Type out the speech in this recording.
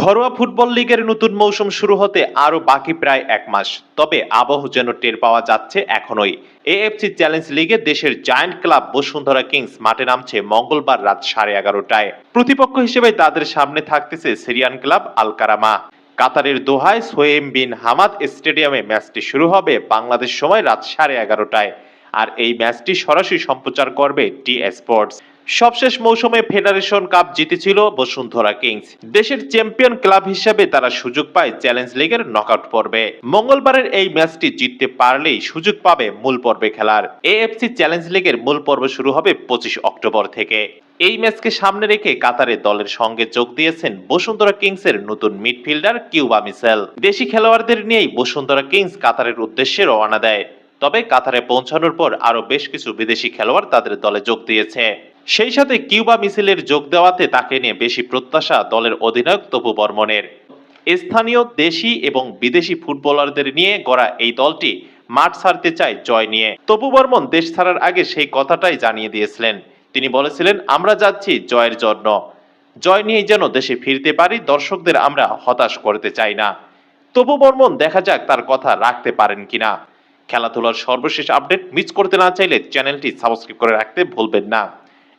ঘরোয়া ফুটবল লিগের নতুন মৌসুম শুরু হতে আরও বাকি প্রায় এক মাস। তবে আবহ যেন টের পাওয়া যাচ্ছে এখনই। এএফসি চ্যালেঞ্জ লিগে দেশের জায়ান্ট ক্লাব বসুন্ধরা কিংস মাঠে নামছে মঙ্গলবার রাত সাড়ে এগারোটায়। প্রতিপক্ষ হিসেবে তাদের সামনে থাকতেছে সিরিয়ান ক্লাব আলকারামা। কাতারের দোহায় সোয়েম বিন হামাদ স্টেডিয়ামে ম্যাচটি শুরু হবে বাংলাদেশ সময় রাত সাড়ে এগারোটায়। আর এই ম্যাচটি সরাসরি সম্প্রচার করবে টি স্পোর্টস। সবশেষ মৌসুমে ফেডারেশন কাপ জিতেছিল বসুন্ধরা কিংস। দেশের চ্যাম্পিয়ন ক্লাব হিসেবে তারা সুযোগ পায় চ্যালেঞ্জ লিগের নকআউট পর্বে। মঙ্গলবারের এই ম্যাচটি জিততে পারলেই সুযোগ পাবে মূল পর্বে খেলার। এএফসি চ্যালেঞ্জ লিগের মূল পর্ব শুরু হবে পঁচিশ অক্টোবর থেকে। এই ম্যাচকে সামনে রেখে কাতারে দলের সঙ্গে যোগ দিয়েছেন বসুন্ধরা কিংসের নতুন মিডফিল্ডার কিউবা মিসেল। দেশি খেলোয়াড়দের নিয়েই বসুন্ধরা কিংস কাতারের উদ্দেশ্যে রওনা দেয়। তবে কাতারে পৌঁছানোর পর আরও বেশ কিছু বিদেশি খেলোয়াড় তাদের দলে যোগ দিয়েছে। সেই সাথে কিউবা মিছিলের যোগ দেওয়াতে তাকে নিয়ে বেশি প্রত্যাশা দলের অধিনায়ক তপু বর্মনের। স্থানীয় দেশি এবং বিদেশি ফুটবলারদের নিয়ে গড়া এই দলটি মাঠ ছাড়তে চায় জয় নিয়ে। তপু বর্মন দেশ ছাড়ার আগে সেই কথাটাই জানিয়ে দিয়েছিলেন। তিনি বলেছিলেন, আমরা যাচ্ছি জয়ের জন্য। জয় নিয়েই যেন দেশে ফিরতে পারি, দর্শকদের আমরা হতাশ করতে চাই না। তবু বর্মন দেখা যাক তার কথা রাখতে পারেন কিনা। খেলাধুলার সর্বশেষ আপডেট মিস করতে না চাইলে চ্যানেলটি সাবস্ক্রাইব করে রাখতে ভুলবেন না।